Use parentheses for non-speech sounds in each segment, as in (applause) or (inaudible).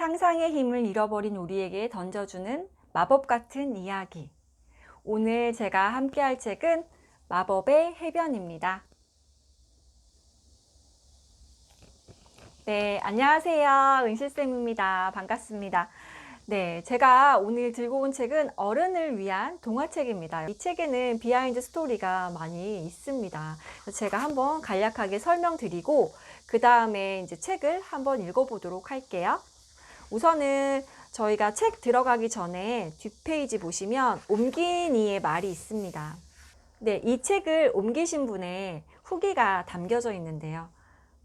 상상의 힘을 잃어버린 우리에게 던져주는 마법 같은 이야기. 오늘 제가 함께 할 책은 마법의 해변입니다. 네, 안녕하세요. 은실쌤입니다. 반갑습니다. 네, 제가 오늘 들고 온 책은 어른을 위한 동화책입니다. 이 책에는 비하인드 스토리가 많이 있습니다. 제가 한번 간략하게 설명드리고, 그 다음에 이제 책을 한번 읽어보도록 할게요. 우선은 저희가 책 들어가기 전에 뒷페이지 보시면 옮긴이의 말이 있습니다. 네, 이 책을 옮기신 분의 후기가 담겨져 있는데요.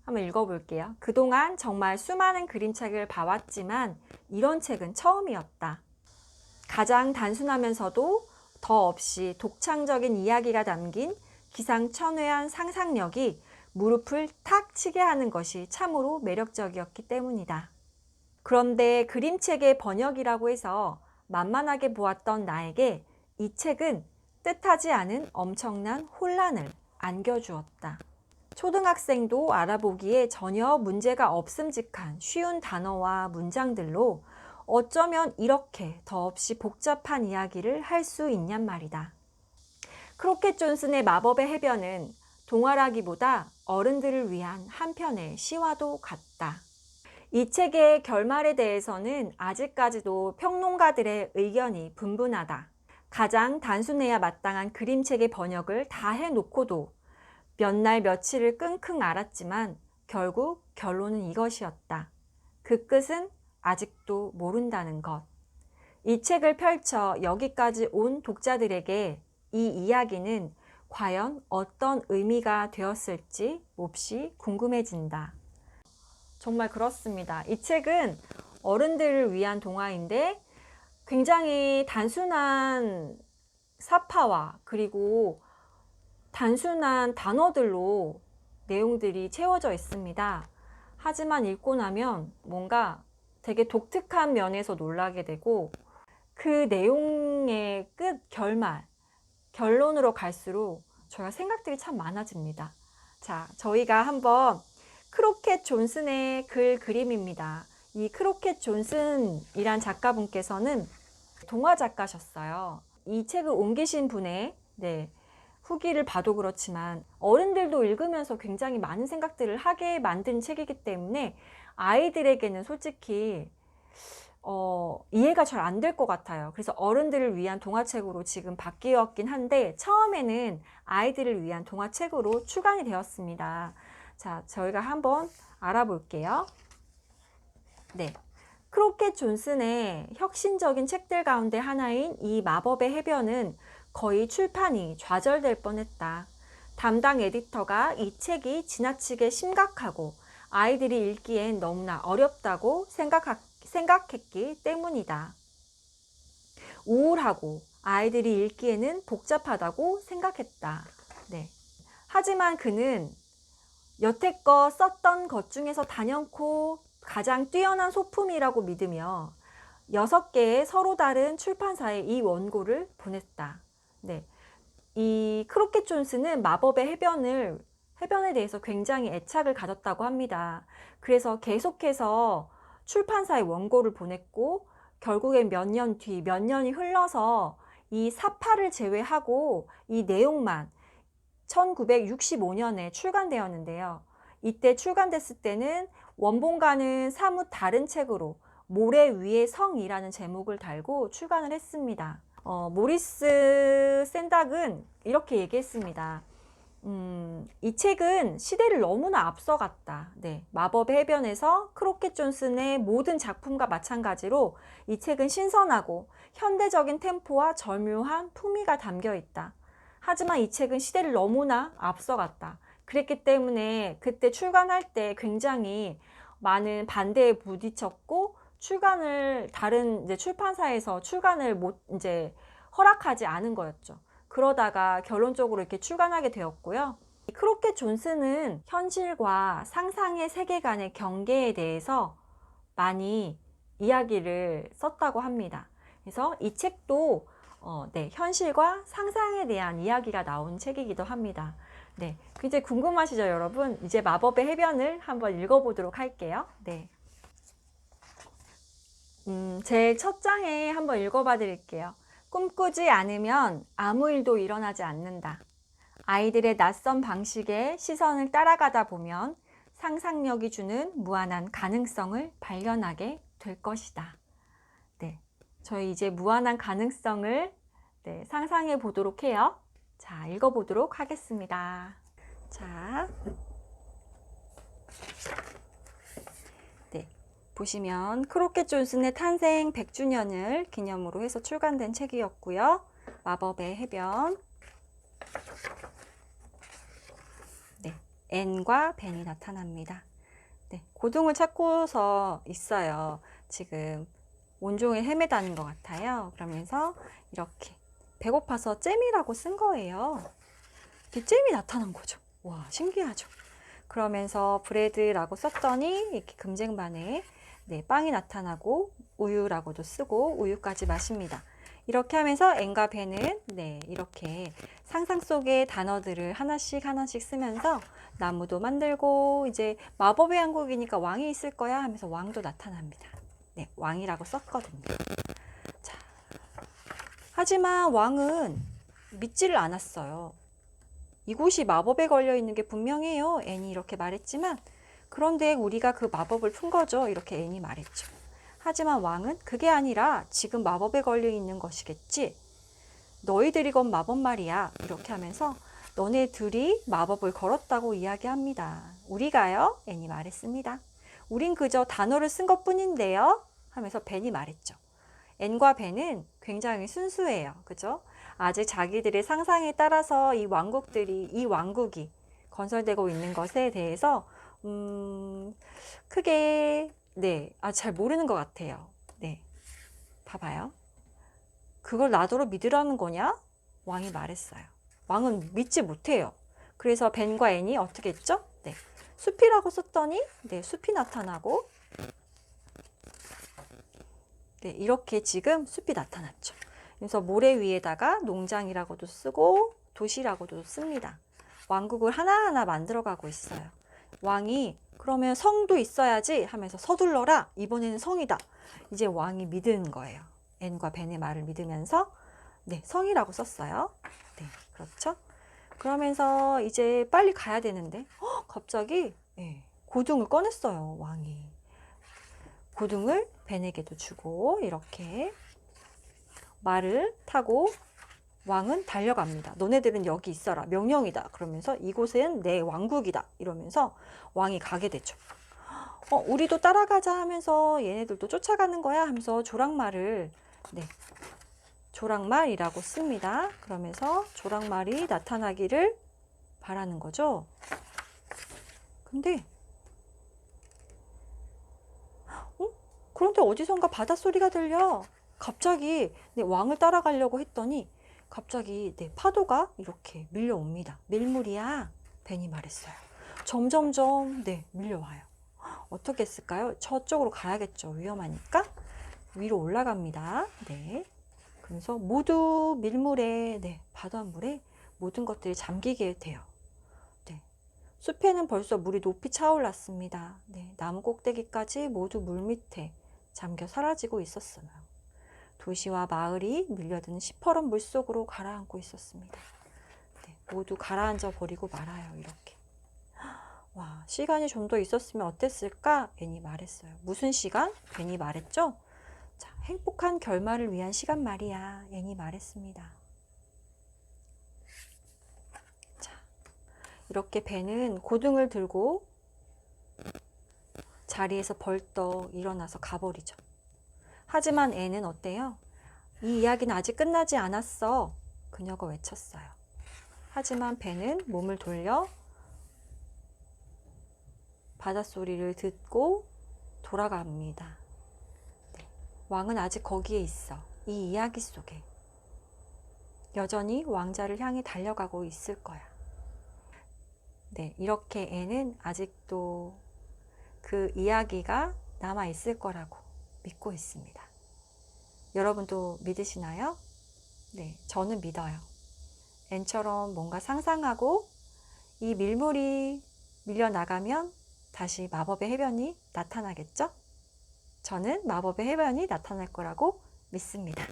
한번 읽어볼게요. 그동안 정말 수많은 그림책을 봐왔지만 이런 책은 처음이었다. 가장 단순하면서도 더 없이 독창적인 이야기가 담긴 기상천외한 상상력이 무릎을 탁 치게 하는 것이 참으로 매력적이었기 때문이다. 그런데 그림책의 번역이라고 해서 만만하게 보았던 나에게 이 책은 뜻하지 않은 엄청난 혼란을 안겨주었다. 초등학생도 알아보기에 전혀 문제가 없음직한 쉬운 단어와 문장들로 어쩌면 이렇게 더없이 복잡한 이야기를 할 수 있냔 말이다. 크로켓 존슨의 마법의 해변은 동화라기보다 어른들을 위한 한편의 시와도 같다. 이 책의 결말에 대해서는 아직까지도 평론가들의 의견이 분분하다. 가장 단순해야 마땅한 그림책의 번역을 다 해놓고도 몇 날 며칠을 끙끙 앓았지만 결국 결론은 이것이었다. 그 끝은 아직도 모른다는 것. 이 책을 펼쳐 여기까지 온 독자들에게 이 이야기는 과연 어떤 의미가 되었을지 몹시 궁금해진다. 정말 그렇습니다. 이 책은 어른들을 위한 동화인데 굉장히 단순한 사파와 그리고 단순한 단어들로 내용들이 채워져 있습니다. 하지만 읽고 나면 뭔가 되게 독특한 면에서 놀라게 되고 그 내용의 끝 결말, 결론으로 갈수록 저희가 생각들이 참 많아집니다. 자, 저희가 한번 크로켓 존슨의 글 그림입니다. 이 크로켓 존슨이란 작가분께서는 동화 작가셨어요. 이 책을 옮기신 분의 네, 후기를 봐도 그렇지만 어른들도 읽으면서 굉장히 많은 생각들을 하게 만든 책이기 때문에 아이들에게는 솔직히 어, 이해가 잘 안 될 것 같아요. 그래서 어른들을 위한 동화책으로 지금 바뀌었긴 한데 처음에는 아이들을 위한 동화책으로 출간이 되었습니다. 자, 저희가 한번 알아볼게요. 네. 크로켓 존슨의 혁신적인 책들 가운데 하나인 이 마법의 해변은 거의 출판이 좌절될 뻔했다. 담당 에디터가 이 책이 지나치게 심각하고 아이들이 읽기엔 너무나 어렵다고 생각하, 생각했기 때문이다. 우울하고 아이들이 읽기에는 복잡하다고 생각했다. 네. 하지만 그는 여태껏 썼던 것 중에서 단연코 가장 뛰어난 소품이라고 믿으며 여섯 개의 서로 다른 출판사에 이 원고를 보냈다. 네. 이 크로켓 존스는 마법의 해변을 해변에 대해서 굉장히 애착을 가졌다고 합니다. 그래서 계속해서 출판사에 원고를 보냈고 결국엔 몇 년 뒤, 몇 년이 흘러서 이 사파를 제외하고 이 내용만 1965년에 출간되었는데요. 이때 출간됐을 때는 원본과는 사뭇 다른 책으로 모래 위의 성이라는 제목을 달고 출간을 했습니다. 어, 모리스 샌닥은 이렇게 얘기했습니다. 음, 이 책은 시대를 너무나 앞서갔다. 네, 마법의 해변에서 크로켓 존슨의 모든 작품과 마찬가지로 이 책은 신선하고 현대적인 템포와 절묘한 품위가 담겨 있다. 하지만 이 책은 시대를 너무나 앞서갔다. 그랬기 때문에 그때 출간할 때 굉장히 많은 반대에 부딪혔고 출간을 다른 이제 출판사에서 출간을 못 이제 허락하지 않은 거였죠. 그러다가 결론적으로 이렇게 출간하게 되었고요. 크로켓 존슨은 현실과 상상의 세계관의 경계에 대해서 많이 이야기를 썼다고 합니다. 그래서 이 책도 어, 네, 현실과 상상에 대한 이야기가 나온 책이기도 합니다. 네, 이제 궁금하시죠, 여러분? 이제 마법의 해변을 한번 읽어보도록 할게요. 네. 음, 제일 첫 장에 한번 읽어봐 드릴게요. 꿈꾸지 않으면 아무 일도 일어나지 않는다. 아이들의 낯선 방식에 시선을 따라가다 보면 상상력이 주는 무한한 가능성을 발견하게 될 것이다. 네. 저희 이제 무한한 가능성을 네, 상상해 보도록 해요. 자, 읽어 보도록 하겠습니다. 자. 네. 보시면 크로켓 존슨의 탄생 100주년을 기념으로 해서 출간된 책이었고요. 마법의 해변. 네. 앤과 벤이 나타납니다. 네. 고등을 찾고서 있어요. 지금 온종일 헤매다는 것 같아요. 그러면서 이렇게 배고파서 잼이라고 쓴 거예요. 이렇게 잼이 나타난 거죠. 와, 신기하죠. 그러면서 브레드라고 썼더니 이렇게 금쟁반에 네, 빵이 나타나고 우유라고도 쓰고 우유까지 마십니다. 이렇게 하면서 앤과 벤은 네, 이렇게 상상 속의 단어들을 하나씩 하나씩 쓰면서 나무도 만들고 이제 마법의 왕국이니까 왕이 있을 거야 하면서 왕도 나타납니다. 네, 왕이라고 썼거든요. 자, 하지만 왕은 믿지를 않았어요. 이곳이 마법에 걸려 있는 게 분명해요. 앤이 이렇게 말했지만 그런데 우리가 그 마법을 푼 거죠. 이렇게 앤이 말했죠. 하지만 왕은 그게 아니라 지금 마법에 걸려 있는 것이겠지. 너희들이 건 마법 말이야. 이렇게 하면서 너네들이 마법을 걸었다고 이야기합니다. 우리가요? 앤이 말했습니다. 우린 그저 단어를 쓴 것 뿐인데요. 하면서 벤이 말했죠. 앤과 벤은 굉장히 순수해요. 그죠? 아직 자기들의 상상에 따라서 이 왕국들이, 이 왕국이 건설되고 있는 것에 대해서, 음, 크게, 네, 아, 잘 모르는 것 같아요. 네. 봐봐요. 그걸 나더러 믿으라는 거냐? 왕이 말했어요. 왕은 믿지 못해요. 그래서 벤과 앤이 어떻게 했죠? 네. 숲이라고 썼더니, 네, 숲이 나타나고, 네, 이렇게 지금 숲이 나타났죠. 그래서 모래 위에다가 농장이라고도 쓰고 도시라고도 씁니다. 왕국을 하나하나 만들어가고 있어요. 왕이 그러면 성도 있어야지 하면서 서둘러라. 이번에는 성이다. 이제 왕이 믿은 거예요. 앤과 벤의 말을 믿으면서 네, 성이라고 썼어요. 네, 그렇죠. 그러면서 이제 빨리 가야 되는데 어, 갑자기 네, 고등을 꺼냈어요. 왕이. 고등을 벤에게도 주고 이렇게 말을 타고 왕은 달려갑니다. 너네들은 여기 있어라. 명령이다. 그러면서 이곳은 내 왕국이다. 이러면서 왕이 가게 되죠. 어, 우리도 따라가자 하면서 얘네들도 쫓아가는 거야 하면서 조랑말을 네. 조랑말이라고 씁니다. 그러면서 조랑말이 나타나기를 바라는 거죠. 근데 어? 그런데 어디선가 바닷소리가 들려. 갑자기 네, 왕을 따라가려고 했더니 갑자기 네, 파도가 이렇게 밀려옵니다. 밀물이야. 벤이 말했어요. 점점점 네, 밀려와요. 어떻게 했을까요? 저쪽으로 가야겠죠. 위험하니까. 위로 올라갑니다. 네. 그래서 모두 밀물에, 네, 바닷물에 모든 것들이 잠기게 돼요. 네. 숲에는 벌써 물이 높이 차올랐습니다. 네. 나무 꼭대기까지 모두 물 밑에 잠겨 사라지고 있었어요. 도시와 마을이 밀려드는 시퍼런 물 속으로 가라앉고 있었습니다. 네, 모두 가라앉아 버리고 말아요. 이렇게. 와, 시간이 좀 더 있었으면 어땠을까? 괜히 말했어요. 무슨 시간? 괜히 말했죠? 자, 행복한 결말을 위한 시간 말이야. 괜히 말했습니다. 이렇게 배는 고등을 들고 자리에서 벌떡 일어나서 가버리죠. 하지만 애는 어때요? 이 이야기는 아직 끝나지 않았어. 그녀가 외쳤어요. 하지만 배는 몸을 돌려 바닷소리를 듣고 돌아갑니다. 네. 왕은 아직 거기에 있어. 이 이야기 속에. 여전히 왕자를 향해 달려가고 있을 거야. 네, 이렇게 애는 아직도 그 이야기가 남아 있을 거라고 믿고 있습니다. 여러분도 믿으시나요? 네, 저는 믿어요. 앤처럼 뭔가 상상하고 이 밀물이 밀려나가면 다시 마법의 해변이 나타나겠죠? 저는 마법의 해변이 나타날 거라고 믿습니다.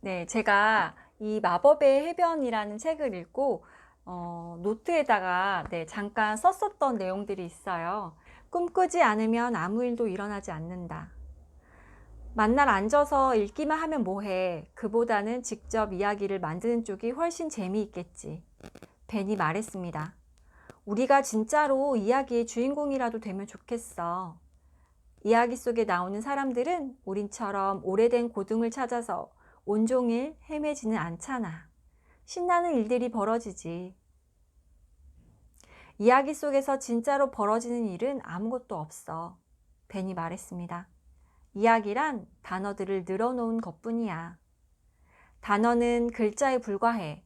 네, 제가 이 마법의 해변이라는 책을 읽고 어, 노트에다가 네, 잠깐 썼었던 내용들이 있어요. 꿈꾸지 않으면 아무 일도 일어나지 않는다. 만날 앉아서 읽기만 하면 뭐해. 그보다는 직접 이야기를 만드는 쪽이 훨씬 재미있겠지. 벤이 말했습니다. 우리가 진짜로 이야기의 주인공이라도 되면 좋겠어. 이야기 속에 나오는 사람들은 우린처럼 오래된 고등을 찾아서 온종일 헤매지는 않잖아. 신나는 일들이 벌어지지. 이야기 속에서 진짜로 벌어지는 일은 아무것도 없어. 벤이 말했습니다. 이야기란 단어들을 늘어놓은 것 뿐이야. 단어는 글자에 불과해.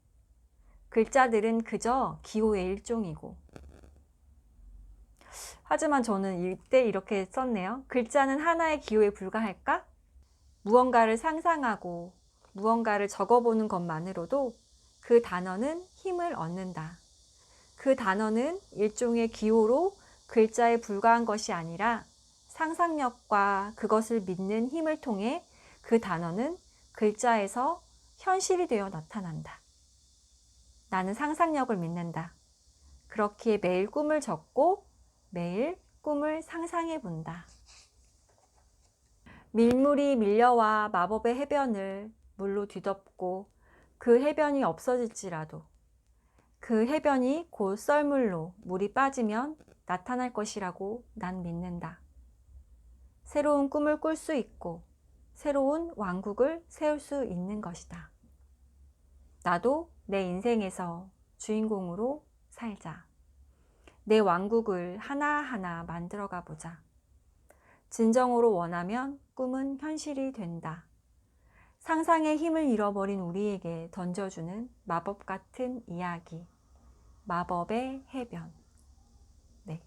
글자들은 그저 기호의 일종이고. 하지만 저는 이때 이렇게 썼네요. 글자는 하나의 기호에 불과할까? 무언가를 상상하고 무언가를 적어보는 것만으로도 그 단어는 힘을 얻는다. 그 단어는 일종의 기호로 글자에 불과한 것이 아니라 상상력과 그것을 믿는 힘을 통해 그 단어는 글자에서 현실이 되어 나타난다. 나는 상상력을 믿는다. 그렇기에 매일 꿈을 적고 매일 꿈을 상상해 본다. 밀물이 밀려와 마법의 해변을 물로 뒤덮고 그 해변이 없어질지라도 그 해변이 곧 썰물로 물이 빠지면 나타날 것이라고 난 믿는다. 새로운 꿈을 꿀 수 있고 새로운 왕국을 세울 수 있는 것이다. 나도 내 인생에서 주인공으로 살자. 내 왕국을 하나하나 만들어가 보자. 진정으로 원하면 꿈은 현실이 된다. 상상의 힘을 잃어버린 우리에게 던져주는 마법 같은 이야기. 마법의 해변. 네.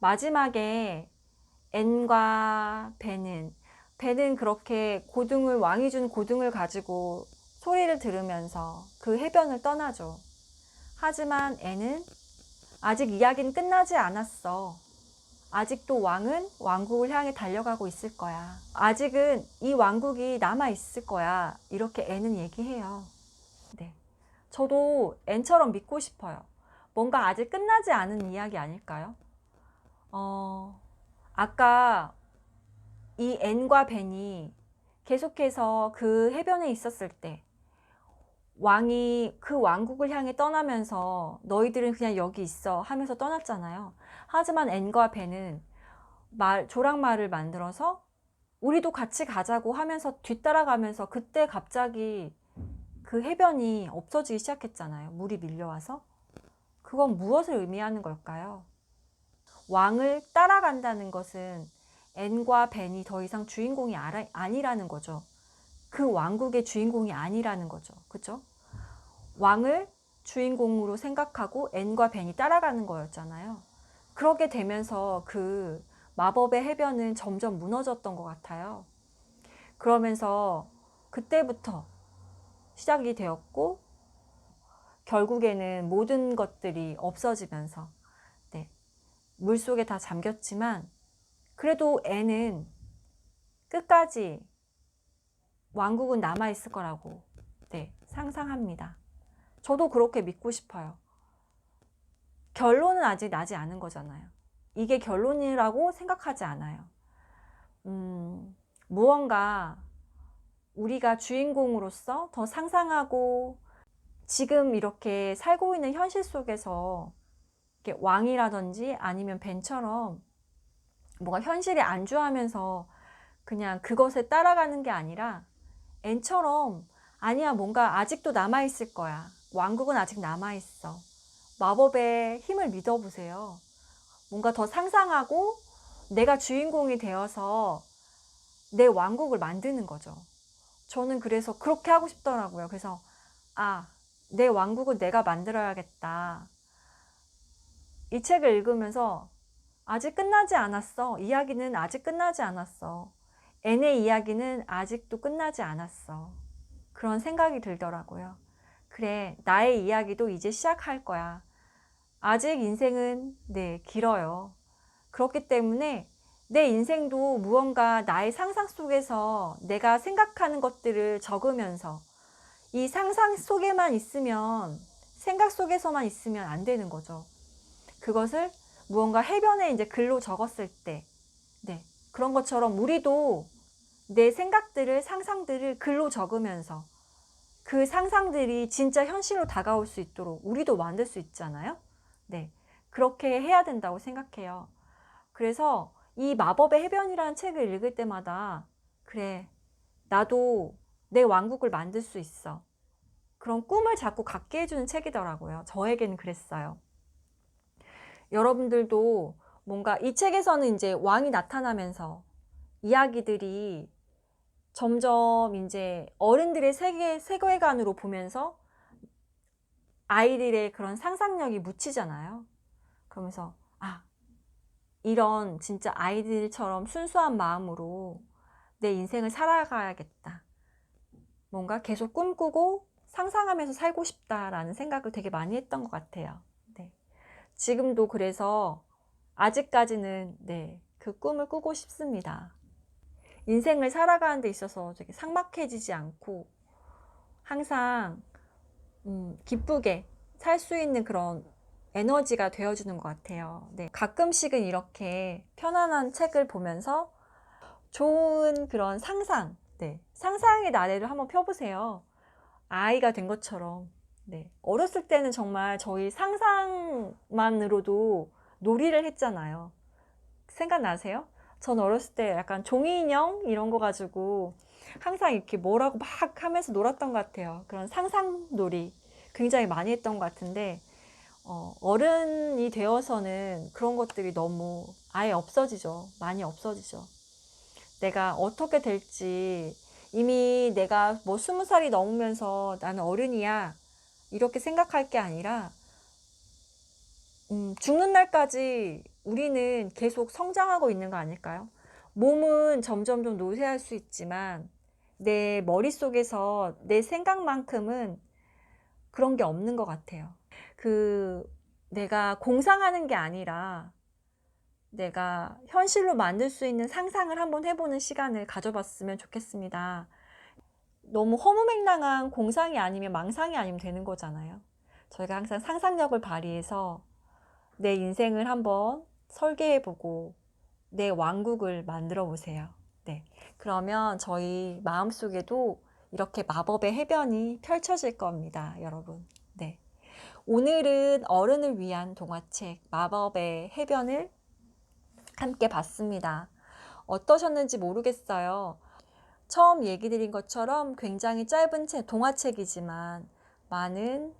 마지막에 N과 벤은 벤은 그렇게 고등을 왕이 준 고등을 가지고 소리를 들으면서 그 해변을 떠나죠. 하지만 N은 아직 이야기는 끝나지 않았어. 아직도 왕은 왕국을 향해 달려가고 있을 거야. 아직은 이 왕국이 남아 있을 거야. 이렇게 N은 얘기해요. 네. 저도 N처럼 믿고 싶어요. 뭔가 아직 끝나지 않은 이야기 아닐까요? 어, 아까 이 N과 벤이 계속해서 그 해변에 있었을 때 왕이 그 왕국을 향해 떠나면서 너희들은 그냥 여기 있어 하면서 떠났잖아요. 하지만 N과 벤은 말, 조랑말을 만들어서 우리도 같이 가자고 하면서 뒤따라가면서 그때 갑자기 그 해변이 없어지기 시작했잖아요. 물이 밀려와서. 그건 무엇을 의미하는 걸까요? 왕을 따라간다는 것은 앤과 벤이 더 이상 주인공이 아니라는 거죠. 그 왕국의 주인공이 아니라는 거죠. 그죠? 왕을 주인공으로 생각하고 앤과 벤이 따라가는 거였잖아요. 그렇게 되면서 그 마법의 해변은 점점 무너졌던 것 같아요. 그러면서 그때부터 시작이 되었고, 결국에는 모든 것들이 없어지면서, 네, 물 속에 다 잠겼지만, 그래도 애는 끝까지 왕국은 남아있을 거라고, 네, 상상합니다. 저도 그렇게 믿고 싶어요. 결론은 아직 나지 않은 거잖아요. 이게 결론이라고 생각하지 않아요. 음, 무언가 우리가 주인공으로서 더 상상하고 지금 이렇게 살고 있는 현실 속에서 왕이라든지 아니면 벤처럼 뭐가 현실에 안주하면서 그냥 그것에 따라가는 게 아니라 앤처럼 아니야 뭔가 아직도 남아있을 거야. 왕국은 아직 남아있어. 마법의 힘을 믿어보세요. 뭔가 더 상상하고 내가 주인공이 되어서 내 왕국을 만드는 거죠. 저는 그래서 그렇게 하고 싶더라고요. 그래서, 아, 내 왕국을 내가 만들어야겠다. 이 책을 읽으면서 아직 끝나지 않았어. 이야기는 아직 끝나지 않았어. N의 이야기는 아직도 끝나지 않았어. 그런 생각이 들더라고요. 그래, 나의 이야기도 이제 시작할 거야. 아직 인생은, 네, 길어요. 그렇기 때문에 내 인생도 무언가 나의 상상 속에서 내가 생각하는 것들을 적으면서 이 상상 속에만 있으면 생각 속에서만 있으면 안 되는 거죠. 그것을 무언가 해변에 이제 글로 적었을 때, 네. 그런 것처럼 우리도 내 생각들을, 상상들을 글로 적으면서 그 상상들이 진짜 현실로 다가올 수 있도록 우리도 만들 수 있잖아요. 네. 그렇게 해야 된다고 생각해요. 그래서 이 마법의 해변이라는 책을 읽을 때마다 그래, 나도 내 왕국을 만들 수 있어. 그런 꿈을 자꾸 갖게 해주는 책이더라고요. 저에게는 그랬어요. 여러분들도 뭔가 이 책에서는 이제 왕이 나타나면서 이야기들이 점점 이제 어른들의 세계, 세계관으로 보면서 아이들의 그런 상상력이 묻히잖아요. 그러면서, 아, 이런 진짜 아이들처럼 순수한 마음으로 내 인생을 살아가야겠다. 뭔가 계속 꿈꾸고 상상하면서 살고 싶다라는 생각을 되게 많이 했던 것 같아요. 네. 지금도 그래서 아직까지는 네, 그 꿈을 꾸고 싶습니다. 인생을 살아가는 데 있어서 되게 삭막해지지 않고 항상 음, 기쁘게 살 수 있는 그런 에너지가 되어주는 것 같아요. 네, 가끔씩은 이렇게 편안한 책을 보면서 좋은 그런 상상, 네, 상상의 나래를 한번 펴보세요. 아이가 된 것처럼. 네, 어렸을 때는 정말 저희 상상만으로도 놀이를 했잖아요. 생각나세요? 전 어렸을 때 약간 종이 인형 이런 거 가지고 항상 이렇게 뭐라고 막 하면서 놀았던 것 같아요. 그런 상상 놀이 굉장히 많이 했던 것 같은데 어, 어른이 되어서는 그런 것들이 너무 아예 없어지죠. 많이 없어지죠. 내가 어떻게 될지 이미 내가 뭐 스무 살이 넘으면서 나는 어른이야 이렇게 생각할 게 아니라 음, 죽는 날까지 우리는 계속 성장하고 있는 거 아닐까요? 몸은 점점점 노쇠할 수 있지만 내 머릿속에서 내 생각만큼은 그런 게 없는 것 같아요. 그 내가 공상하는 게 아니라 내가 현실로 만들 수 있는 상상을 한번 해보는 시간을 가져봤으면 좋겠습니다. 너무 허무맹랑한 공상이 아니면 망상이 아니면 되는 거잖아요. 저희가 항상 상상력을 발휘해서 내 인생을 한번 설계해보고 내 왕국을 만들어 보세요. 네. 그러면 저희 마음속에도 이렇게 마법의 해변이 펼쳐질 겁니다, 여러분. 네. 오늘은 어른을 위한 동화책 마법의 해변을 함께 봤습니다. 어떠셨는지 모르겠어요. 처음 얘기 드린 것처럼 굉장히 짧은 책, 동화책이지만 많은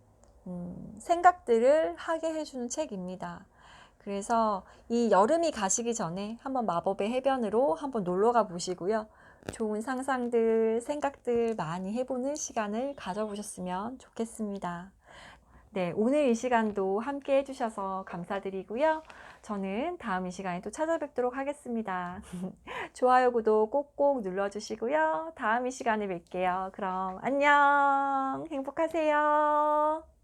음, 생각들을 하게 해주는 책입니다. 그래서 이 여름이 가시기 전에 한번 마법의 해변으로 한번 놀러 가 보시고요. 좋은 상상들, 생각들 많이 해보는 시간을 가져보셨으면 좋겠습니다. 네, 오늘 이 시간도 함께 해주셔서 감사드리고요. 저는 다음 이 시간에 또 찾아뵙도록 하겠습니다. (laughs) 좋아요, 구독 꼭꼭 눌러주시고요. 다음 이 시간에 뵐게요. 그럼 안녕! 행복하세요.